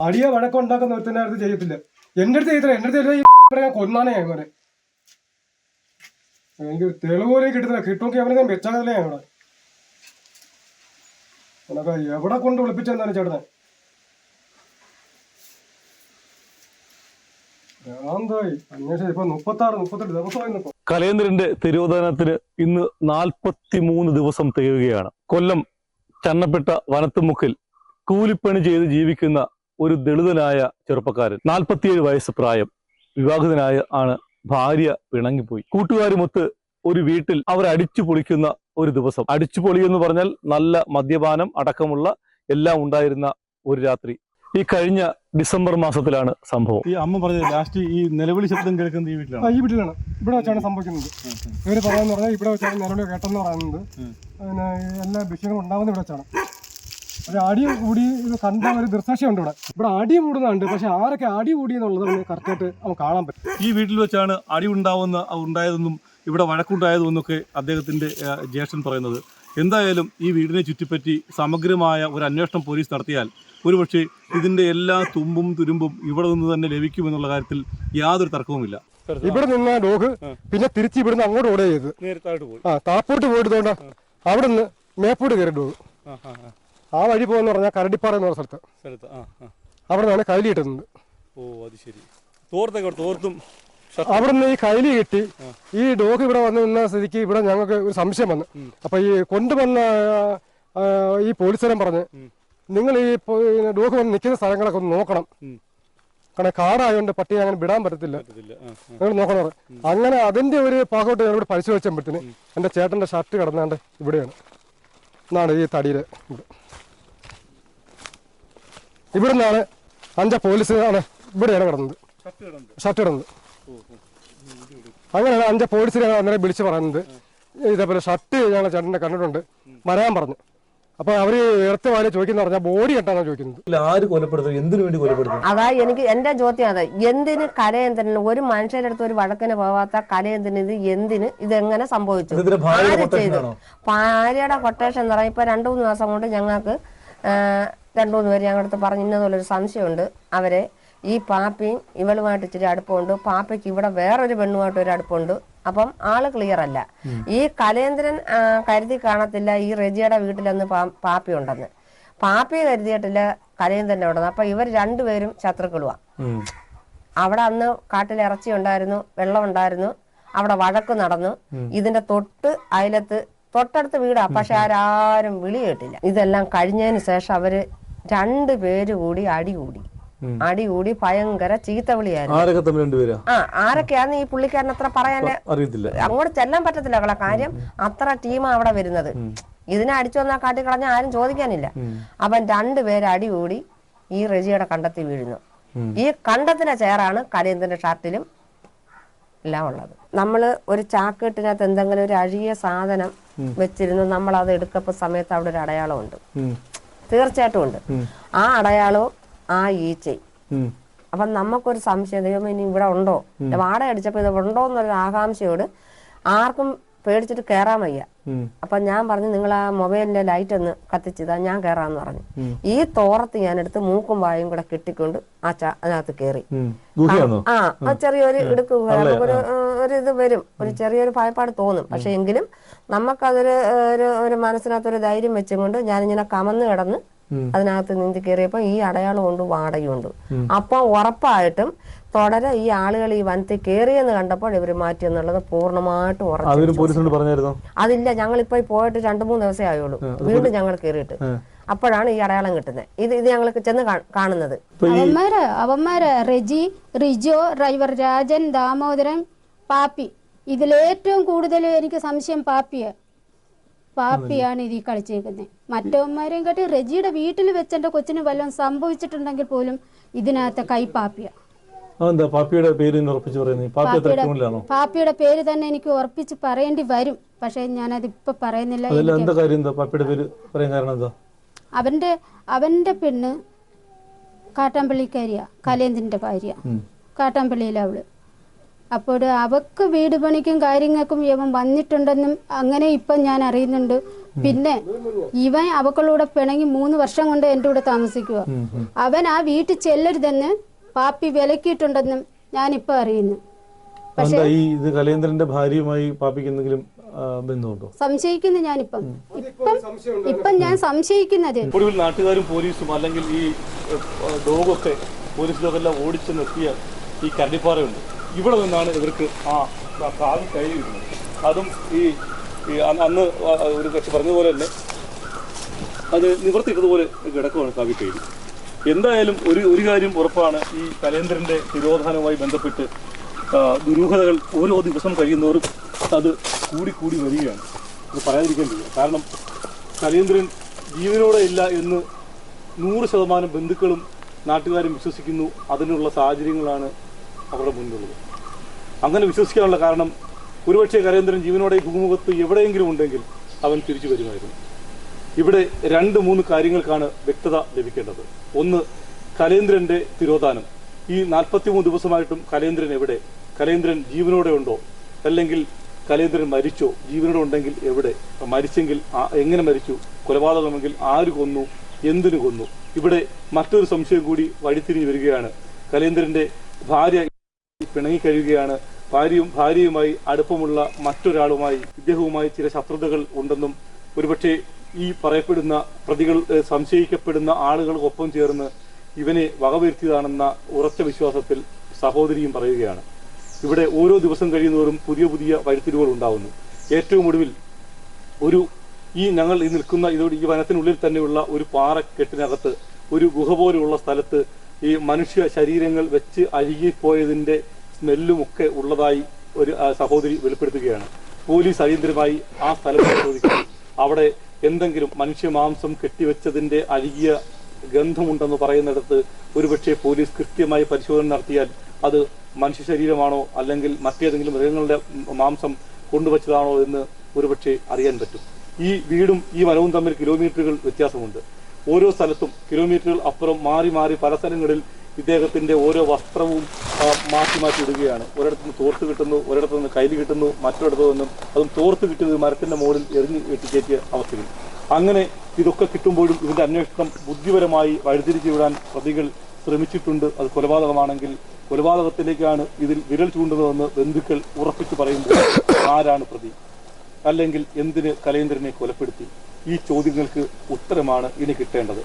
അടിയ ഒരു ഒരുത്തന്നെ അടുത്ത് ചെയ്യത്തില്ല. എന്റെ അടുത്ത് ചെയ്തില്ല എന്റെ അടുത്ത് ഇവിടെ ഞാൻ കൊന്നാനേ അവനെ എനിക്ക് തെളിവ് പോലും കിട്ടുന്നില്ല കിട്ടുമെങ്കിൽ അവനെ ഞാൻ വെച്ചാലേ ഞങ്ങളെ ഉനക്ക് എവിടെ കൊണ്ട് വിളിപ്പിച്ചെന്നാണ് ചേട്ടനെ. കലേന്ദ്രന്റെ തിരോധാനത്തിന് ഇന്ന് നാൽപ്പത്തി മൂന്ന് ദിവസം തികയുകയാണ്. കൊല്ലം ചന്നപ്പെട്ട വനത്തുമുക്കിൽ കൂലിപ്പണി ചെയ്ത് ജീവിക്കുന്ന ഒരു ദളിതനായ ചെറുപ്പക്കാരൻ നാൽപ്പത്തിയേഴ് വയസ്സ് പ്രായം വിവാഹിതനായ ആണ് ഭാര്യ പിണങ്ങിപ്പോയി. കൂട്ടുകാരുമൊത്ത് ഒരു വീട്ടിൽ അവർ അടിച്ചു പൊളിക്കുന്ന ഒരു ദിവസം. അടിച്ചു പൊളി എന്ന് പറഞ്ഞാൽ നല്ല മദ്യപാനം അടക്കമുള്ള എല്ലാം ഉണ്ടായിരുന്ന ഒരു രാത്രി. ഈ കഴിഞ്ഞ ഡിസംബർ മാസത്തിലാണ് സംഭവം. ഈ അമ്മ പറഞ്ഞത് ലാസ്റ്റ് ഈ നിലവിളി ശബ്ദം കേൾക്കുന്നത് ഈ വീട്ടിലാണ്. ഈ വീട്ടിലാണ്. ഇവിടെ വെച്ചാണ് സംഭവിക്കുന്നത്. ഇവർ പറയാന്ന് പറഞ്ഞാൽ ഇവിടെ വെച്ചാണ് നിലവിളി കേട്ടെന്ന് പറയുന്നത്. പിന്നെ എല്ലാ വിഷയങ്ങളും ഉണ്ടാവുന്നത് ഇവിടെ വെച്ചാണ്. ഒരു അടി കൂടി കണ്ടാൽ കണ്ട ഒരു ദൃശ്യമുണ്ട് ഇവിടെ. ഇവിടെ അടി കൂടുന്നുണ്ട്. പക്ഷെ ആരൊക്കെ അടി കൂടി എന്നുള്ളത് നമുക്ക് കറക്റ്റായിട്ട് നമുക്ക് കാണാൻ പറ്റും. ഈ വീട്ടിൽ വെച്ചാണ് അടി ഉണ്ടാവുന്ന ഉണ്ടായതെന്നും ഇവിടെ വഴക്കുണ്ടായതും എന്നൊക്കെ അദ്ദേഹത്തിന്റെ ജ്യേഷ്ഠൻ പറയുന്നത്. എന്തായാലും ഈ വീടിനെ ചുറ്റിപ്പറ്റി സമഗ്രമായ ഒരു അന്വേഷണം പോലീസ് നടത്തിയാൽ ഒരുപക്ഷെ ഇതിന്റെ എല്ലാ തുമ്പും തുരുമ്പും ഇവിടെ നിന്ന് തന്നെ ലഭിക്കുമെന്നുള്ള കാര്യത്തിൽ യാതൊരു തർക്കവുമില്ല. ഇവിടെ നിന്ന് ഡോഗ് പിന്നെ തിരിച്ച് ഇവിടുന്ന് അങ്ങോട്ട് ഓടുക ചെയ്ത് നേരത്തായിട്ട് പോയി. ആ താപ്പോട്ട് പോയിട്ടോണ്ട അവിടെ നിന്ന് മേപ്പോട്ട് കയറി ഡോഗ് ആ വഴി പോകുന്ന പറഞ്ഞാൽ കരടിപ്പാറ എന്ന് പറഞ്ഞ സ്ഥലത്ത്. സ്ഥലത്ത് ആ ആ. അവിടെ നിന്നാണ് കൈലി കിട്ടുന്നത് ഓ അത് ശരി. തോർത്തൊക്കെ തോർത്തും അവിടെ നിന്ന് ഈ കൈലി കിട്ടി. ഈ ഡോഗ് ഇവിടെ വന്ന് നിന്ന സ്ഥിതിക്ക് ഇവിടെ ഞങ്ങൾക്ക് ഒരു സംശയം വന്നു. അപ്പൊ ഈ കൊണ്ടുവന്ന ആ, ഈ പോലീസുകാരൻ പറഞ്ഞ് നിങ്ങൾ ഈ പോ- ഡോഗ് വന്ന് നിൽക്കുന്ന സ്ഥലങ്ങളൊക്കെ ഒന്ന് നോക്കണം. കാരണം കാടായതുകൊണ്ട് പട്ടിയെ അങ്ങനെ വിടാൻ പറ്റത്തില്ല. പറ്റത്തില്ല. ആ ആ. നിങ്ങൾ നോക്കണം എന്ന് പറഞ്ഞു. അങ്ങനെ അതിന്റെ ഒരു പാകോട്ട് ഞങ്ങളോട് പരിശോധിച്ചപ്പോഴത്തേന് എന്റെ ചേട്ടന്റെ ഷർട്ട് കിടന്നാണ്ട് ഇവിടെയാണ്. എന്നാണ് ഈ തടിയിലെ ഇവിടെ നിന്നാണ് അഞ്ച പോലീസ് ആണ് ഇവിടെയാണ് കിടന്നത്. ഷർട്ട് കിടന്നത് അങ്ങനെയാണ് അഞ്ചാ പോലീസിനെ അന്നേരം വിളിച്ച് പറയുന്നത്. ഇതേപോലെ ഷർട്ട് ഞങ്ങൾ ചേട്ടനെ കണ്ടിട്ടുണ്ട്. വരാൻ പറഞ്ഞു. അപ്പൊ അവർ ഉയർത്തി വാരി ചോദിക്കുന്ന പറഞ്ഞാൽ ബോഡി കെട്ടാണോ ചോദിക്കുന്നത്. ആര് കൊലപ്പെടുത്തും? എന്തിനു വേണ്ടി കൊലപ്പെടുത്തും? അതാ എനിക്ക് എന്റെ ചോദ്യം അതാ. എന്തിന് കലയന്ത്രന് ഒരു മനുഷ്യരുടെ അടുത്ത് ഒരു വഴക്കിന് പോവാത്ത കലയന്ത്രന് ഇത് എന്തിന്? ഇതെങ്ങനെ സംഭവിച്ചു? ഭാര്യയുടെ ചെയ്തു? ഭാര്യയുടെ കൊട്ടേഷൻ എന്ന് പറയാം ഇപ്പൊ രണ്ടു മൂന്ന് ദിവസം കൊണ്ട് ഞങ്ങൾക്ക് രണ്ടു മൂന്ന് പേര് ഞങ്ങളടുത്ത് പറഞ്ഞു ഇന്നതുപോലൊരു സംശയമുണ്ട്. അവരെ ഈ പാപ്പയും ഇവളുമായിട്ട് ഇച്ചിരി അടുപ്പമുണ്ട്. പാപ്പയ്ക്ക് ഇവിടെ വേറൊരു പെണ്ണുമായിട്ട് ഒരു അടുപ്പമുണ്ട്. അപ്പം ആൾ ക്ലിയർ അല്ല. ഈ കലേന്ദ്രൻ കരുതി കാണത്തില്ല ഈ റെജിയുടെ വീട്ടിലൊന്ന് പാപ്പി ഉണ്ടെന്ന്. പാപ്പി കരുതിയിട്ടില്ല കലേന്ദ്രന്റെ ഉണ്ടെന്ന് അപ്പൊ ഇവർ രണ്ടുപേരും ശത്രുക്കളുവാ. അവിടെ അന്ന് കാട്ടിൽ ഇറച്ചി ഉണ്ടായിരുന്നു വെള്ളം ഉണ്ടായിരുന്നു. അവിടെ വഴക്ക് നടന്നു. ഇതിന്റെ തൊട്ട് അയലത്ത് തൊട്ടടുത്ത് വീടാ. പക്ഷെ ആരാരും വിളി കേട്ടില്ല. ഇതെല്ലാം കഴിഞ്ഞതിന് ശേഷം അവർ രണ്ടു പേര് കൂടി അടി കൂടി. അടി കൂടി ഭയങ്കര ചീത്ത വിളിയായിരുന്നു. ആരൊക്കെ തമ്മിൽ രണ്ടുപേരാ ആ ആരൊക്കെയാന്ന് ഈ പുള്ളിക്കാരൻ അത്ര പറയാൻ അറിയത്തില്ല. അങ്ങോട്ട് ചെല്ലാൻ പറ്റത്തില്ല കള കാര്യം. അത്ര ടീമാ അവിടെ വരുന്നത്. ഇതിനെ അടിച്ചു വന്നാൽ കാട്ടിക്കളഞ്ഞ ആരും ചോദിക്കാനില്ല. അവൻ രണ്ടുപേര് അടി കൂടി ഈ റെജിയുടെ കണ്ടെത്തി വീഴുന്നു. ഈ കണ്ടത്തിന്റെ ചേറാണ് കരേന്ദ്രന്റെ ഷർട്ടിലും എല്ലാം ഉള്ളത്. നമ്മൾ ഒരു ചാക്കെട്ടിനകത്ത് എന്തെങ്കിലും ഒരു അഴിയ സാധനം വെച്ചിരുന്നു നമ്മൾ അത് എടുക്കപ്പോ സമയത്ത് അവിടെ ഒരു അടയാളമുണ്ട്. തീർച്ചയായിട്ടും ഉണ്ട്. ആ അടയാളവും ആ ഈച്ചയും. അപ്പം നമുക്കൊരു സംശയം ദൈവം ഇനി ഇവിടെ ഉണ്ടോ? വാടക അടിച്ചപ്പോൾ ഇത് ഉണ്ടോ എന്നൊരു ആകാംക്ഷയോട് ആർക്കും പേടിച്ചിട്ട് കയറാൻ വയ്യ. അപ്പൊ ഞാൻ പറഞ്ഞു നിങ്ങൾ ആ മൊബൈലിന്റെ ലൈറ്റ് ഒന്ന് കത്തിച്ചതാ ഞാൻ കയറാന്ന് പറഞ്ഞു. ഈ തോറത്ത് ഞാൻ എടുത്ത് മൂക്കും വായും കൂടെ കെട്ടിക്കൊണ്ട് ആ ചാ അതിനകത്ത് കേറി. ആ ആ ചെറിയൊരു ഇടുക്ക് നമുക്കൊരു ഒരു ഇത് വരും. ഒരു ചെറിയൊരു ഭയപ്പാട് തോന്നും. പക്ഷെ എങ്കിലും നമുക്കതൊരു ഒരു ഒരു മനസ്സിനകത്തൊരു ധൈര്യം വെച്ചുകൊണ്ട് ഞാനിങ്ങനെ കമന്ന് കിടന്ന് അതിനകത്ത് നീന്തി കയറിയപ്പോ ഈ അടയാളം ഉണ്ട് വാടകയുണ്ട്. അപ്പൊ ഉറപ്പായിട്ടും തുടരെ ഈ ആളുകൾ ഈ വനത്തിൽ കയറിയെന്ന് കണ്ടപ്പോൾ ഇവർ മാറ്റി എന്നുള്ളത് പൂർണമായിട്ടും ഉറച്ചു അതില്ല ഞങ്ങളിപ്പോ ഇപ്പൊ പോയിട്ട് രണ്ടു മൂന്ന് ദിവസമേ ആയുള്ളൂ. വീണ്ടും ഞങ്ങൾ കയറിയിട്ട് അപ്പോഴാണ് ഈ അടയാളം കിട്ടുന്നത്. ഇത് ഇത് ഞങ്ങൾ ചെന്ന് കാണുന്നത്. അവന്മാര് അവന്മാര് റെജി റിജോ ഡ്രൈവർ രാജൻ ദാമോദരൻ പാപ്പി. ഇതിലേറ്റവും കൂടുതൽ എനിക്ക് സംശയം പാപ്പിയ. പാപ്പിയാണ് ഇതിൽ കളിച്ചേക്കുന്നത്. മറ്റവന്മാരെയും കാട്ടി റെജിയുടെ വീട്ടിൽ വെച്ചെന്റെ കൊച്ചിന് വല്ലതും സംഭവിച്ചിട്ടുണ്ടെങ്കിൽ പോലും ഇതിനകത്തെ കൈ പാപ്പിയ. അതെന്താ? പാപ്പിയുടെ പേര് ഉറപ്പിച്ച് പറയുന്നത് പാപ്പി എത്ര പാപ്പിയുടെ ക്രിമിനലാണോ പാപ്പിയുടെ പേര് തന്നെ എനിക്ക് ഉറപ്പിച്ച് പറയേണ്ടി വരും. പക്ഷെ ഞാനത് ഇപ്പൊ പറയുന്നില്ല എന്താ കാര്യം? എന്താ പാപ്പിയുടെ പേര് പറയാൻ കാരണം എന്താ? അവന്റെ അവന്റെ പെണ്ണ് കാട്ടാമ്പള്ളിക്കാരിയാ കലേന്ദ്രന്റെ ഭാര്യ. കാട്ടാമ്പള്ളിയിലെ അവൾ. അപ്പോൾ അവക്ക് വീട് പണിക്കും കാര്യങ്ങൾക്കും ഇവൻ വന്നിട്ടുണ്ടെന്നും അങ്ങനെ ഇപ്പം ഞാൻ അറിയുന്നുണ്ട്. പിന്നെ ഇവൻ അവക്കളൂടെ പിണങ്ങി മൂന്ന് വർഷം കൊണ്ട് എന്റെ കൂടെ താമസിക്കുക അവൻ ആ വീട്ടിൽ ചെല്ലരുതെന്ന് പാപ്പി വിലക്കിയിട്ടുണ്ടെന്നും ഞാനിപ്പോൾ അറിയുന്നു. എന്താ ഈ ഇത് കലേന്ദ്രന്റെ ഭാര്യയുമായി പാപ്പിക്ക് എന്തെങ്കിലും ബന്ധമുണ്ടോ? സംശയിക്കുന്നു ഞാനിപ്പം. ഇപ്പം ഇപ്പം ഞാൻ സംശയിക്കുന്നത് ഒടുവിൽ നാട്ടുകാരും പോലീസും അല്ലെങ്കിൽ ഈ ഡോഗൊക്കെ പോലീസ് ഡോഗെല്ലാം ഓടിച്ചു നിർത്തിയ ഈ കരടിപ്പാറയുണ്ട്. ഇവിടെ നിന്നാണ് ഇവർക്ക് ആ കാവി കഴിയുന്നത് അതും ഈ അന്ന് ഒരു കക്ഷി പറഞ്ഞതുപോലെ തന്നെ അത് നിവർത്തിക്കുന്നതുപോലെ കിടക്കുവാണ് കാവി കഴിവ് എന്തായാലും ഒരു ഒരു കാര്യം ഉറപ്പാണ്. ഈ കലേന്ദ്രന്റെ തിരോധാനവുമായി ബന്ധപ്പെട്ട് ദുരൂഹതകൾ ഓരോ ദിവസം കഴിയുന്നവരും അത് കൂടിക്കൂടി വരികയാണ്. അത് പറയാതിരിക്കാൻ വയ്യ കാരണം കലേന്ദ്രൻ ജീവനോടെ ഇല്ല എന്ന് നൂറ് ശതമാനം ബന്ധുക്കളും നാട്ടുകാരും വിശ്വസിക്കുന്നു. അതിനുള്ള സാഹചര്യങ്ങളാണ് അവരുടെ മുന്നിലുള്ളത്. അങ്ങനെ വിശ്വസിക്കാനുള്ള കാരണം ഒരുപക്ഷെ കലേന്ദ്രൻ ജീവനോടെ ഭൂമുഖത്ത് എവിടെയെങ്കിലും ഉണ്ടെങ്കിൽ അവൻ തിരിച്ചു വരുമായിരുന്നു. ഇവിടെ രണ്ട് മൂന്ന് കാര്യങ്ങൾക്കാണ് വ്യക്തത ലഭിക്കേണ്ടത്. ഒന്ന് കലേന്ദ്രന്റെ തിരോധാനം. ഈ നാൽപ്പത്തിമൂന്ന് ദിവസമായിട്ടും കലേന്ദ്രൻ എവിടെ? കലേന്ദ്രൻ ജീവനോടെ ഉണ്ടോ? അല്ലെങ്കിൽ കലേന്ദ്രൻ മരിച്ചോ? ജീവനോടെ ഉണ്ടെങ്കിൽ എവിടെ? മരിച്ചെങ്കിൽ എങ്ങനെ മരിച്ചു? കൊലപാതകമെങ്കിൽ ആര് കൊന്നു? എന്തിനു കൊന്നു? ഇവിടെ മറ്റൊരു സംശയം കൂടി വഴിത്തിരിഞ്ഞു വരികയാണ്. കലേന്ദ്രന്റെ ഭാര്യ പിണങ്ങിക്കഴിയുകയാണ് ഭാര്യയും ഭാര്യയുമായി അടുപ്പമുള്ള മറ്റൊരാളുമായി ഇദ്ദേഹവുമായി ചില ശത്രുതകൾ ഉണ്ടെന്നും ഒരുപക്ഷെ ഈ പറയപ്പെടുന്ന പ്രതികൾ സംശയിക്കപ്പെടുന്ന ആളുകൾക്കൊപ്പം ചേർന്ന് ഇവനെ വകവരുത്തിയതാണെന്ന ഉറച്ച വിശ്വാസത്തിൽ സഹോദരിയും പറയുകയാണ്. ഇവിടെ ഓരോ ദിവസം കഴിയുന്നവരും പുതിയ പുതിയ വഴിത്തിരിവുകൾ ഉണ്ടാകുന്നു ഏറ്റവും ഒടുവിൽ ഒരു ഈ ഞങ്ങൾ ഈ നിൽക്കുന്ന ഇതോട് ഈ വനത്തിനുള്ളിൽ തന്നെയുള്ള ഒരു പാറക്കെട്ടിനകത്ത് ഒരു ഗുഹ പോലെയുള്ള സ്ഥലത്ത് ഈ മനുഷ്യ ശരീരങ്ങൾ വെച്ച് അഴുകിപ്പോയതിന്റെ സ്മെല്ലും ഒക്കെ ഉള്ളതായി ഒരു സഹോദരി വെളിപ്പെടുത്തുകയാണ്. പോലീസ് അടിയന്തരമായി ആ സ്ഥലം പരിശോധിക്കുന്നു. അവിടെ എന്തെങ്കിലും മനുഷ്യമാംസം കെട്ടിവെച്ചതിന്റെ അഴുകിയ ഗന്ധമുണ്ടെന്ന് പറയുന്നിടത്ത് ഒരുപക്ഷെ പോലീസ് കൃത്യമായി പരിശോധന നടത്തിയാൽ അത് മനുഷ്യ ശരീരമാണോ അല്ലെങ്കിൽ മറ്റേതെങ്കിലും മൃഗങ്ങളുടെ മാംസം കൊണ്ടുവച്ചതാണോ എന്ന് ഒരുപക്ഷെ അറിയാൻ പറ്റും. ഈ വീടും ഈ വനവും തമ്മിൽ കിലോമീറ്ററുകൾ വ്യത്യാസമുണ്ട്. ഓരോ സ്ഥലത്തും കിലോമീറ്ററുകൾ അപ്പുറം മാറി മാറി പല സ്ഥലങ്ങളിൽ ഇദ്ദേഹത്തിന്റെ ഓരോ വസ്ത്രവും മാറ്റി മാറ്റി ഇടുകയാണ്. ഒരിടത്തു നിന്ന് തോർത്ത് കിട്ടുന്നു ഒരിടത്തു നിന്ന് കയ്യിൽ കിട്ടുന്നു മറ്റൊരിടത്തു നിന്നും അതും തോർത്ത് കിട്ടിയത് മരത്തിന്റെ മുകളിൽ എറിഞ്ഞ് വെട്ടിക്കയറ്റിയ അവസ്ഥയിൽ. അങ്ങനെ ഇതൊക്കെ കിട്ടുമ്പോഴും ഇതിന്റെ അന്വേഷണം ബുദ്ധിപരമായി വഴിതിരിച്ചു വിടാൻ പ്രതികൾ ശ്രമിച്ചിട്ടുണ്ട്. അത് കൊലപാതകമാണെങ്കിൽ കൊലപാതകത്തിലേക്കാണ് ഇതിൽ വിരൽ ചൂണ്ടുന്നതെന്ന് ബന്ധുക്കൾ ഉറപ്പിച്ചു പറയുമ്പോൾ ആരാണ് പ്രതി? അല്ലെങ്കിൽ എന്തിന് കലേന്ദ്രനെ കൊലപ്പെടുത്തി? ഈ ചോദ്യങ്ങൾക്ക് ഉത്തരമാണ് ഇനി കിട്ടേണ്ടത്.